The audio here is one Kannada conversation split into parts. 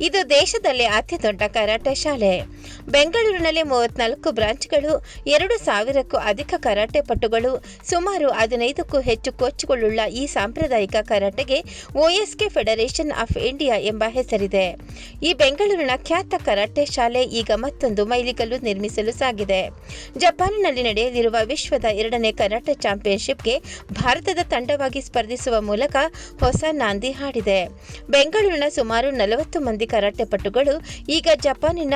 ಇದು ದೇಶದಲ್ಲಿ ಅತಿದೊಡ್ಡ ಕರಾಟೆ ಶಾಲೆ. ಬೆಂಗಳೂರಿನಲ್ಲಿ ಮೂವತ್ನಾಲ್ಕು ಬ್ರಾಂಚ್ಗಳು, ಎರಡು ಸಾವಿರಕ್ಕೂ ಅಧಿಕ ಕರಾಟೆ ಪಟುಗಳು, ಸುಮಾರು ಹದಿನೈದಕ್ಕೂ ಹೆಚ್ಚು ಕೋಚ್ಗಳುಳ್ಳ ಈ ಸಾಂಪ್ರದಾಯಿಕ ಕರಾಟೆಗೆ ಓಎಸ್ಕೆ ಫೆಡರೇಷನ್ ಆಫ್ ಇಂಡಿಯಾ ಎಂಬ ಹೆಸರಿದೆ. ಈ ಬೆಂಗಳೂರಿನ ಖ್ಯಾತ ಕರಾಟೆ ಶಾಲೆ ಈಗ ಮತ್ತೊಂದು ಮೈಲಿಗಲ್ಲು ನಿರ್ಮಿಸಲು ಸಾಗಿದೆ. ಜಪಾನಿನಲ್ಲಿ ನಡೆಯಲಿರುವ ವಿಶ್ವದ ಎರಡನೇ ಕರಾಟೆ ಚಾಂಪಿಯನ್ಶಿಪ್ಗೆ ಭಾರತದ ತಂಡವಾಗಿ ಸ್ಪರ್ಧಿಸುವ ಮೂಲಕ ಹೊಸ ನಾಂದಿ ಹಾಡಿದೆ. ಬೆಂಗಳೂರಿನ ಸುಮಾರು ನಲವತ್ತು ಮಂದಿ ಕರಾಟೆ ಪಟುಗಳು ಈಗ ಜಪಾನಿನ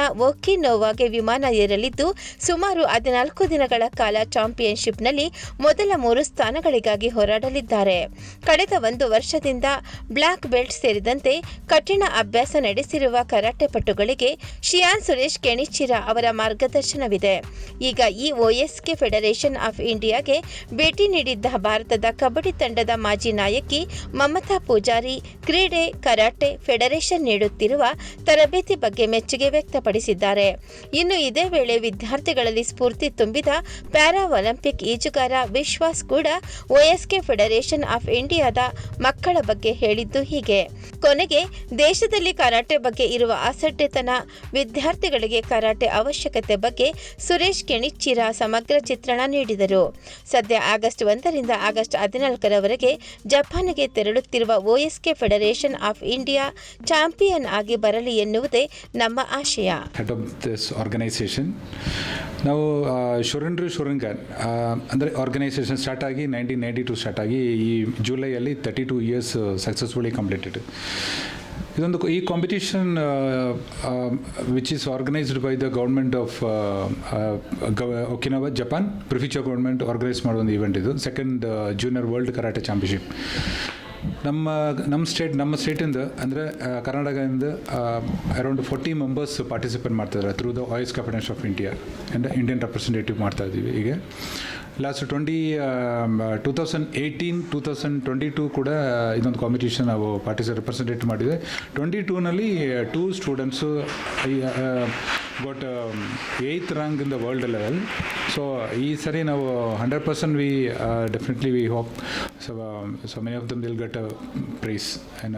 ಒಕಿನೋವಾಗೆ ವಿಮಾನ ಏರಲಿದ್ದು, ಸುಮಾರು ಹದಿನಾಲ್ಕು ದಿನಗಳ ಕಾಲ ಚಾಂಪಿಯನ್ಶಿಪ್ನಲ್ಲಿ ಮೊದಲ ಮೂರು ಸ್ಥಾನಗಳಿಗಾಗಿ ಹೋರಾಡಲಿದ್ದಾರೆ. ಕಳೆದ ಒಂದು ವರ್ಷದಿಂದ ಬ್ಲ್ಯಾಕ್ ಬೆಲ್ಟ್ ಸೇರಿದಂತೆ ಕಠಿಣ ಅಭ್ಯಾಸ ನಡೆಸಿರುವ ಕರಾಟೆ ಪಟುಗಳಿಗೆ ಶಿಯಾನ್ ಸುರೇಶ್ ಕೆಣಿಚಿರ ಅವರ ಮಾರ್ಗದರ್ಶನವಿದೆ. ಈಗ ಈ ಒಎಸ್ಕೆ ಫೆಡರೇಷನ್ ಆಫ್ ಇಂಡಿಯಾಗೆ ಭೇಟಿ ನೀಡಿದ್ದ ಭಾರತದ ಕಬಡ್ಡಿ ತಂಡದ ಮಾಜಿ ನಾಯಕಿ ಮಮತಾ ಪೂಜಾರಿ ಕ್ರೀಡೆ, ಕರಾಟೆ, ಫೆಡರೇಷನ್ ನೀಡುತ್ತಿರುವ ತರಬೇತಿ ಬಗ್ಗೆ ಮೆಚ್ಚುಗೆ ವ್ಯಕ್ತಪಡಿಸಿದ್ದಾರೆ. ಇನ್ನು ಇದೇ ವೇಳೆ ವಿದ್ಯಾರ್ಥಿಗಳಲ್ಲಿ ಸ್ಫೂರ್ತಿ ತುಂಬಿದ ಪ್ಯಾರಾ ಒಲಿಂಪಿಕ್ ಈಜುಗಾರ ವಿಶ್ವಾಸ್ ಕೂಡ ಒಎಸ್ಕೆ ಫೆಡರೇಷನ್ ಆಫ್ ಇಂಡಿಯಾದ ಮಕ್ಕಳ ಬಗ್ಗೆ ಹೇಳಿದ್ದು ಹೀಗೆ. ಕೊನೆಗೆ ದೇಶದಲ್ಲಿ ಕರಾಟೆ ಬಗ್ಗೆ ಇರುವ ಅಸಡ್ಡೆತನ, ವಿದ್ಯಾರ್ಥಿಗಳಿಗೆ ಕರಾಟೆ ಅವಶ್ಯಕತೆ ಬಗ್ಗೆ ಸುರೇಶ್ ಕೆಣಿಚ್ಚಿರ ಸಮಗ್ರ ಚಿತ್ರಣ ನೀಡಿದರು. ಸದ್ಯ ಆಗಸ್ಟ್ ಒಂದರಿಂದ ಆಗಸ್ಟ್ ಹದಿನಾಲ್ಕರವರೆಗೆ ಜಪಾನ್ಗೆ ತೆರಳುತ್ತಿರುವ OSK federation of India champion ಆಗಿ ಬರಲಿ ಎನ್ನುವುದೇ ನಮ್ಮ ಆಶಯ. ನಾವು ಶುರಂಡ್ರಿ ಶುರಂಗನ್ ಅಂದರೆ ಆರ್ಗನೈಸೇಷನ್ ಸ್ಟಾರ್ಟ್ ಆಗಿ ನೈನ್ಟೀನ್ ನೈಂಟಿ ಟು ಸ್ಟಾರ್ಟ್ ಆಗಿ ಈ ಜುಲೈಯಲ್ಲಿ thirty two years successfully completed ಇದೊಂದು ಈ competition which is organised by the government of Okinawa Japan prefecture government organise ಮಾಡೋ ಒಂದು ಈವೆಂಟ್ ಇದು. Second junior world karate championship ನಮ್ಮ ನಮ್ಮ ಸ್ಟೇಟ್ ನಮ್ಮ ಸ್ಟೇಟಿಂದ ಅಂದರೆ ಕರ್ನಾಟಕದಿಂದ ಅರೌಂಡ್ ಫೋರ್ಟಿ ಮೆಂಬರ್ಸ್ ಪಾರ್ಟಿಸಿಪೇಟ್ ಮಾಡ್ತಾಯಿದ್ದಾರೆ through the voice confidence of India and Indian representative ಮಾಡ್ತಾ ಇದ್ದೀವಿ. ಈಗ last twenty two thousand eighteen, two thousand twenty two ಕೂಡ ಇದೊಂದು ಕಾಂಪಿಟೇಷನ್ ನಾವು ಪಾರ್ಟಿಸಿ ರೆಪ್ರೆಸೆಂಟೇಟ್ ಮಾಡಿದೆ. Twenty ಟೂನಲ್ಲಿ two students but eighth rank in the world level so ಈ ಸರಿ ನಾವು hundred percent we definitely we hope so so many of them will get a prize and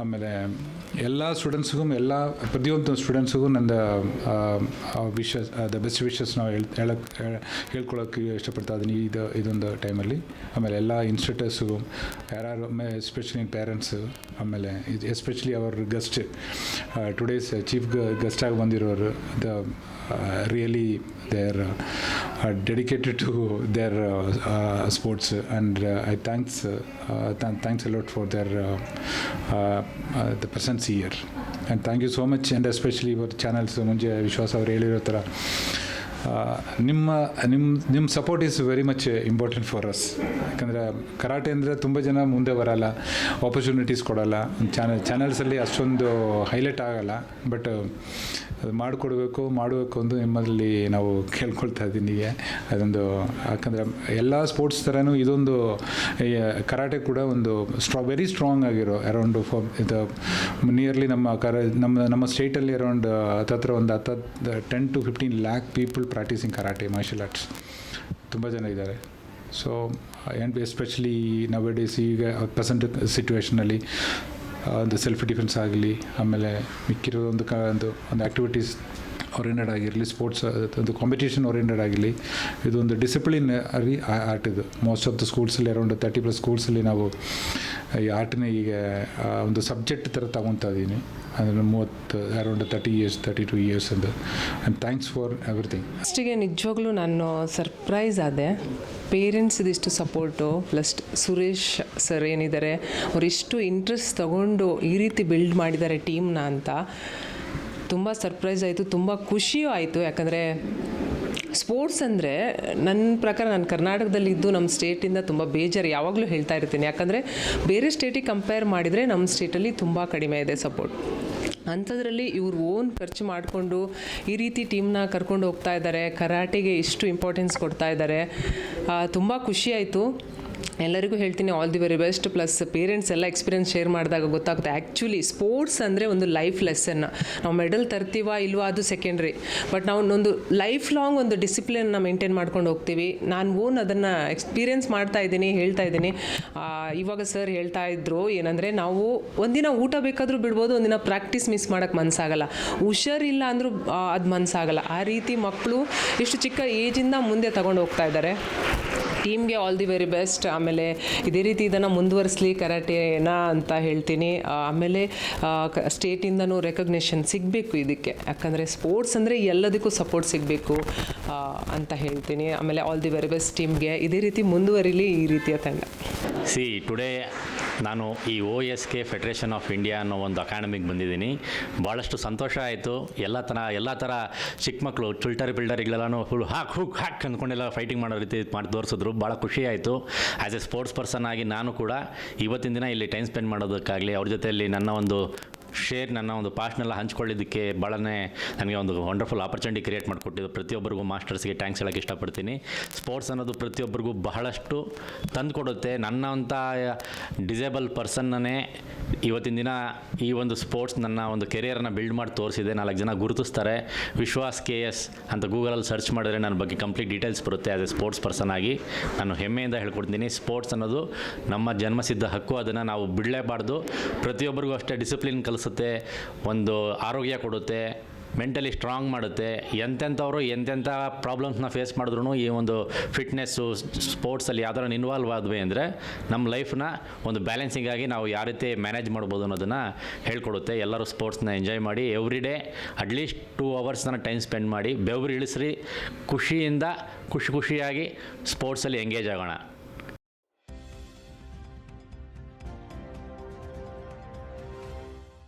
ಆಮೇಲೆ ಎಲ್ಲ ಸ್ಟೂಡೆಂಟ್ಸ್ಗೂ ಎಲ್ಲ ಪ್ರತಿಯೊಂದು ಸ್ಟೂಡೆಂಟ್ಸ್ಗೂ ನನ್ನ ವಿಶಸ್ ದ ಬೆಸ್ಟ್ ವಿಶಸ್ ನಾವು ಹೇಳ್ ಹೇಳಕ್ಕೆ ಹೇಳ್ಕೊಳಕ್ಕೆ ಇಷ್ಟಪಡ್ತಾ ಇದ್ದೀನಿ ಇದು ಇದೊಂದು ಟೈಮಲ್ಲಿ ಆಮೇಲೆ ಎಲ್ಲ ಇನ್ಸ್ಟಿಟ್ಯೂಟ್ಸ್ಗೂ ಯಾರ್ಯಾರು ಎಸ್ಪೆಷಲಿ ಪೇರೆಂಟ್ಸು ಆಮೇಲೆ ಇದು especially our guest today's chief ಗೆಸ್ಟಾಗಿ ಬಂದಿರೋರು, the really they are dedicated to their uh, uh, sports and uh, I thanks uh, th- thanks a lot for their uh, uh, uh, the presence here and thank you so much and especially for channels ಮುಂಚೆ ವಿಶ್ವಾಸ ಅವ್ರು ಹೇಳಿರೋ ಥರ ಆ, ನಿಮ್ಮ ನಿಮ್ಮ ನಿಮ್ಮ support is very much important for us ಯಾಕಂದರೆ ಕರಾಟೆ ಅಂದರೆ ತುಂಬ ಜನ ಮುಂದೆ ಬರಲ್ಲ ಆಪರ್ಚುನಿಟೀಸ್ ಕೊಡಲ್ಲ. ಚಾನಲ್ ಚಾನಲ್ಸಲ್ಲಿ ಅಷ್ಟೊಂದು ಹೈಲೈಟ್ ಆಗಲ್ಲ. ಬಟ್ ಮಾಡಿಕೊಡ್ಬೇಕು ಮಾಡಬೇಕು ಅಂತ ನಿಮ್ಮಲ್ಲಿ ನಾವು ಕೇಳ್ಕೊಳ್ತಾ ಇದ್ದೀನಿ. ಅದೊಂದು, ಯಾಕಂದರೆ ಎಲ್ಲ ಸ್ಪೋರ್ಟ್ಸ್ ಥರನೂ ಇದೊಂದು ಕರಾಟೆ ಕೂಡ ಒಂದು ಸ್ಟ್ರಾ ವೆರಿ ಸ್ಟ್ರಾಂಗ್ ಆಗಿರೋ ಅರೌಂಡ್ ಇದು ನಿಯರ್ಲಿ ನಮ್ಮ ಕರ, ನಮ್ಮ ನಮ್ಮ ಸ್ಟೇಟಲ್ಲಿ ಅರೌಂಡ್ ಹತ್ತತ್ರ ಒಂದು ಹತ್ತು ten to fifteen lakh people practising karate martial arts ತುಂಬ ಜನ ಇದ್ದಾರೆ. So and especially nowadays ಈಗ ಪ್ರೆಸೆಂಟ್ ಸಿಚುವೇಷನಲ್ಲಿ ಒಂದು ಸೆಲ್ಫ್ ಡಿಫೆನ್ಸ್ ಆಗಲಿ, ಆಮೇಲೆ ಮಿಕ್ಕಿರೋ ಒಂದು ಕ, ಒಂದು ಒಂದು ಆ್ಯಕ್ಟಿವಿಟೀಸ್ ಓರಿಯೆಂಟೆಡ್ ಆಗಿರಲಿ ಸ್ಪೋರ್ಟ್ಸ್ ಒಂದು ಕಾಂಪಿಟೇಷನ್ ಓರಿಯೆಂಟೆಡ್ ಆಗಿರಲಿ, ಇದೊಂದು ಡಿಸಿಪ್ಲಿನ್ ಅರಿ ಆರ್ಟ್ ಇದು. ಮೋಸ್ಟ್ ಆಫ್ ದ ಸ್ಕೂಲ್ಸಲ್ಲಿ ಅರೌಂಡ್ ತರ್ಟಿ ಪ್ಲಸ್ ಸ್ಕೂಲ್ಸಲ್ಲಿ ನಾವು ಈ ಆರ್ಟ್ನ ಈಗ ಒಂದು ಸಬ್ಜೆಕ್ಟ್ ಥರ ತಗೊತಾ ಇದ್ದೀನಿ ಅಂದರೆ ಮೂವತ್ತು, around thirty years thirty two years ಅಂತ ಆ್ಯಂಡ್ ಥ್ಯಾಂಕ್ಸ್ ಫಾರ್ ಎವ್ರಿಥಿಂಗ್ ಫಸ್ಟಿಗೆ ನಿಜವಾಗ್ಲೂ ನಾನು ಸರ್ಪ್ರೈಸ್ ಆದೆ. ಪೇರೆಂಟ್ಸ್ ಇಷ್ಟು ಸಪೋರ್ಟು ಪ್ಲಸ್ ಸುರೇಶ್ ಸರ್ ಏನಿದ್ದಾರೆ ಅವರಿಷ್ಟು ಇಂಟ್ರೆಸ್ಟ್ ತಗೊಂಡು ಈ ರೀತಿ ಬಿಲ್ಡ್ ಮಾಡಿದ್ದಾರೆ ಟೀಮ್ನ ಅಂತ. ತುಂಬ ಸರ್ಪ್ರೈಸ್ ಆಯಿತು, ತುಂಬ ಖುಷಿಯೂ ಆಯಿತು. ಯಾಕಂದರೆ ಸ್ಪೋರ್ಟ್ಸ್ ಅಂದರೆ ನನ್ನ ಪ್ರಕಾರ ನಾನು ಕರ್ನಾಟಕದಲ್ಲಿ ಇದ್ದು ನಮ್ಮ ಸ್ಟೇಟಿಂದ ತುಂಬ ಬೇಜಾರು ಯಾವಾಗಲೂ ಹೇಳ್ತಾ ಇರ್ತೀನಿ. ಯಾಕಂದರೆ ಬೇರೆ ಸ್ಟೇಟಿಗೆ ಕಂಪೇರ್ ಮಾಡಿದರೆ ನಮ್ಮ ಸ್ಟೇಟಲ್ಲಿ ತುಂಬ ಕಡಿಮೆ ಇದೆ ಸಪೋರ್ಟ್ ಅಂಥದ್ರಲ್ಲಿ ಇವ್ರು ಓನ್ ಖರ್ಚು ಮಾಡಿಕೊಂಡು ಈ ರೀತಿ ಟೀಮ್ನ ಕರ್ಕೊಂಡು ಹೋಗ್ತಾ ಇದ್ದಾರೆ. ಕರಾಟೆಗೆ ಇಷ್ಟು ಇಂಪಾರ್ಟೆನ್ಸ್ ಕೊಡ್ತಾ ಇದ್ದಾರೆ. ತುಂಬ ಖುಷಿಯಾಯಿತು ಎಲ್ಲರಿಗೂ ಹೇಳ್ತೀನಿ all the very best plus parents ಎಲ್ಲ ಎಕ್ಸ್ಪೀರಿಯನ್ಸ್ ಶೇರ್ ಮಾಡಿದಾಗ ಗೊತ್ತಾಗುತ್ತೆ. ಆ್ಯಕ್ಚುಲಿ ಸ್ಪೋರ್ಟ್ಸ್ ಅಂದರೆ ಒಂದು ಲೈಫ್ ಲೆಸನ್ ನಾವು ಮೆಡಲ್ ತರ್ತೀವಾ ಇಲ್ವಾ ಅದು ಸೆಕೆಂಡ್ರಿ ಬಟ್ ನಾವು ಒಂದು ಲೈಫ್ ಲಾಂಗ್ ಒಂದು ಡಿಸಿಪ್ಲಿನ್ನ ಮೇಂಟೈನ್ ಮಾಡ್ಕೊಂಡು ಹೋಗ್ತೀವಿ. ನಾನು ಓನ್ ಅದನ್ನು ಎಕ್ಸ್ಪೀರಿಯನ್ಸ್ ಮಾಡ್ತಾ ಇದ್ದೀನಿ, ಹೇಳ್ತಾ ಇದ್ದೀನಿ. ಇವಾಗ ಸರ್ ಹೇಳ್ತಾ ಇದ್ರು ಏನಂದರೆ, ನಾವು ಒಂದಿನ ಊಟ ಬೇಕಾದರೂ ಬಿಡ್ಬೋದು, ಒಂದಿನ ಪ್ರಾಕ್ಟೀಸ್ ಮಿಸ್ ಮಾಡೋಕ್ಕೆ ಮನಸ್ಸಾಗಲ್ಲ ಹುಷಾರಿಲ್ಲ ಅಂದರೂ ಅದು ಮನಸ್ಸಾಗಲ್ಲ ಆ ರೀತಿ ಮಕ್ಕಳು ಇಷ್ಟು ಚಿಕ್ಕ ಏಜಿಂದ ಮುಂದೆ ತಗೊಂಡು ಹೋಗ್ತಾ ಇದ್ದಾರೆ. ಟೀಮ್ಗೆ ಆಲ್ ದಿ ವೆರಿ ಬೆಸ್ಟ್ ಆಮೇಲೆ ಇದೇ ರೀತಿ ಇದನ್ನು ಮುಂದುವರಿಸಲಿ ಕರಾಟೆನ ಅಂತ ಹೇಳ್ತೀನಿ. ಆಮೇಲೆ ಸ್ಟೇಟಿಂದನೂ ರೆಕಗ್ನೇಷನ್ ಸಿಗಬೇಕು ಇದಕ್ಕೆ. ಯಾಕಂದರೆ ಸ್ಪೋರ್ಟ್ಸ್ ಅಂದರೆ ಎಲ್ಲದಕ್ಕೂ ಸಪೋರ್ಟ್ ಸಿಗಬೇಕು ಅಂತ ಹೇಳ್ತೀನಿ. ಆಮೇಲೆ ಆಲ್ ದಿ ವೆರಿ ಬೆಸ್ಟ್ ಟೀಮ್ಗೆ ಇದೇ ರೀತಿ ಮುಂದುವರಿಲಿ ಈ ರೀತಿಯ ತಂಡ. ಸಿ ಟುಡೇ ನಾನು ಈ O S K federation of India ಅನ್ನೋ ಒಂದು ಅಕಾಡೆಮಿಗೆ ಬಂದಿದ್ದೀನಿ. ಭಾಳಷ್ಟು ಸಂತೋಷ ಆಯಿತು. ಎಲ್ಲ ಥರ ಎಲ್ಲ ಥರ ಚಿಕ್ಕ ಮಕ್ಕಳು ಚುಲ್ಟರ್ ಬಿಲ್ಡರ್ಗಳೆಲ್ಲನೂ ಫುಲ್ ಹಾಕ್ ಹುಕ್ ಹಾಕ್ ಅಂದ್ಕೊಂಡೆಲ್ಲ ಫೈಟಿಂಗ್ ಮಾಡೋ ರೀತಿ ಮಾಡಿ ತೋರಿಸಿದ್ರು. ಭಾಳ ಖುಷಿ ಆಯಿತು. ಆ್ಯಸ್ ಎ ಸ್ಪೋರ್ಟ್ಸ್ ಪರ್ಸನ್ ಆಗಿ ನಾನು ಕೂಡ ಇವತ್ತಿನ ದಿನ ಇಲ್ಲಿ ಟೈಮ್ ಸ್ಪೆಂಡ್ ಮಾಡೋದಕ್ಕಾಗಲಿ, ಅವ್ರ ಜೊತೆಯಲ್ಲಿ ನನ್ನ ಒಂದು ಶೇರ್ ನನ್ನ ಒಂದು ಪಾಸ್ಟ್ನೆಲ್ಲ ಹಂಚ್ಕೊಳ್ಳಿದ್ದಕ್ಕೆ ಭಾಳನೇ ನನಗೆ ಒಂದು ವಂಡರ್ಫುಲ್ ಆಪರ್ಚುನಿಟಿ ಕ್ರಿಯೇಟ್ ಮಾಡಿಕೊಟ್ಟಿದ್ದು. ಪ್ರತಿಯೊಬ್ಬರಿಗೂ ಮಾಸ್ಟರ್ಸ್ಗೆ ಟ್ಯಾಂಕ್ಸ್ ಹೇಳೋಕ್ಕೆ ಇಷ್ಟಪಡ್ತೀನಿ. ಸ್ಪೋರ್ಟ್ಸ್ ಅನ್ನೋದು ಪ್ರತಿಯೊಬ್ಬರಿಗೂ ಬಹಳಷ್ಟು ತಂದು ಕೊಡುತ್ತೆ ನನ್ನಂಥ ಡಿಸೇಬಲ್ ಪರ್ಸನ್ನೇ ಇವತ್ತಿನ ದಿನ ಈ ಒಂದು ಸ್ಪೋರ್ಟ್ಸ್ ನನ್ನ ಒಂದು ಕೆರಿಯರನ್ನು ಬಿಲ್ಡ್ ಮಾಡಿ ತೋರಿಸಿದೆ. ನಾಲ್ಕು ಜನ ಗುರುತಿಸ್ತಾರೆ. ವಿಶ್ವಾಸ್ ಕೆ ಎಸ್ ಅಂತ ಗೂಗಲಲ್ಲಿ ಸರ್ಚ್ ಮಾಡಿದ್ರೆ ನನ್ನ ಬಗ್ಗೆ ಕಂಪ್ಲೀಟ್ ಡೀಟೇಲ್ಸ್ ಬರುತ್ತೆ ಆ್ಯಸ್ ಎ ಸ್ಪೋರ್ಟ್ಸ್ ಪರ್ಸನ್ ಆಗಿ. ನಾನು ಹೆಮ್ಮೆಯಿಂದ ಹೇಳ್ಕೊಡ್ತೀನಿ. ಸ್ಪೋರ್ಟ್ಸ್ ಅನ್ನೋದು ನಮ್ಮ ಜನ್ಮಸಿದ್ಧ ಹಕ್ಕು. ಅದನ್ನು ನಾವು ಬಿಡಲೇಬಾರ್ದು. ಪ್ರತಿಯೊಬ್ಬರಿಗೂ ಅಷ್ಟೇ ಡಿಸಿಪ್ಲಿನ್ ಕಲಿಸುತ್ತೆ ಒಂದು ಆರೋಗ್ಯ ಕೊಡುತ್ತೆ ಮೆಂಟಲಿ ಸ್ಟ್ರಾಂಗ್ ಮಾಡುತ್ತೆ, ಎಂತೆಂಥವ್ರು ಎಂತೆಂಥ ಪ್ರಾಬ್ಲಮ್ಸ್ನ ಫೇಸ್ ಮಾಡಿದ್ರು ಈ ಒಂದು ಫಿಟ್ನೆಸ್ಸು ಸ್ಪೋರ್ಟ್ಸಲ್ಲಿ ಯಾವ್ದಾರ ಇನ್ವಾಲ್ವ್ ಆದ್ವಿ ಅಂದರೆ ನಮ್ಮ ಲೈಫ್ನ ಒಂದು ಬ್ಯಾಲೆನ್ಸಿಂಗಾಗಿ ನಾವು ಯಾವ ರೀತಿ ಮ್ಯಾನೇಜ್ ಮಾಡ್ಬೋದು ಅನ್ನೋದನ್ನು ಹೇಳ್ಕೊಡುತ್ತೆ. ಎಲ್ಲರೂ ಸ್ಪೋರ್ಟ್ಸ್ನ ಎಂಜಾಯ್ ಮಾಡಿ every day at least two ಅವರ್ಸ್ನ time spend ಮಾಡಿ, ಬೆವರು ಇಳಿಸ್ರಿ, ಖುಷಿಯಿಂದ ಖುಷಿ ಖುಷಿಯಾಗಿ ಸ್ಪೋರ್ಟ್ಸಲ್ಲಿ ಎಂಗೇಜ್ ಆಗೋಣ.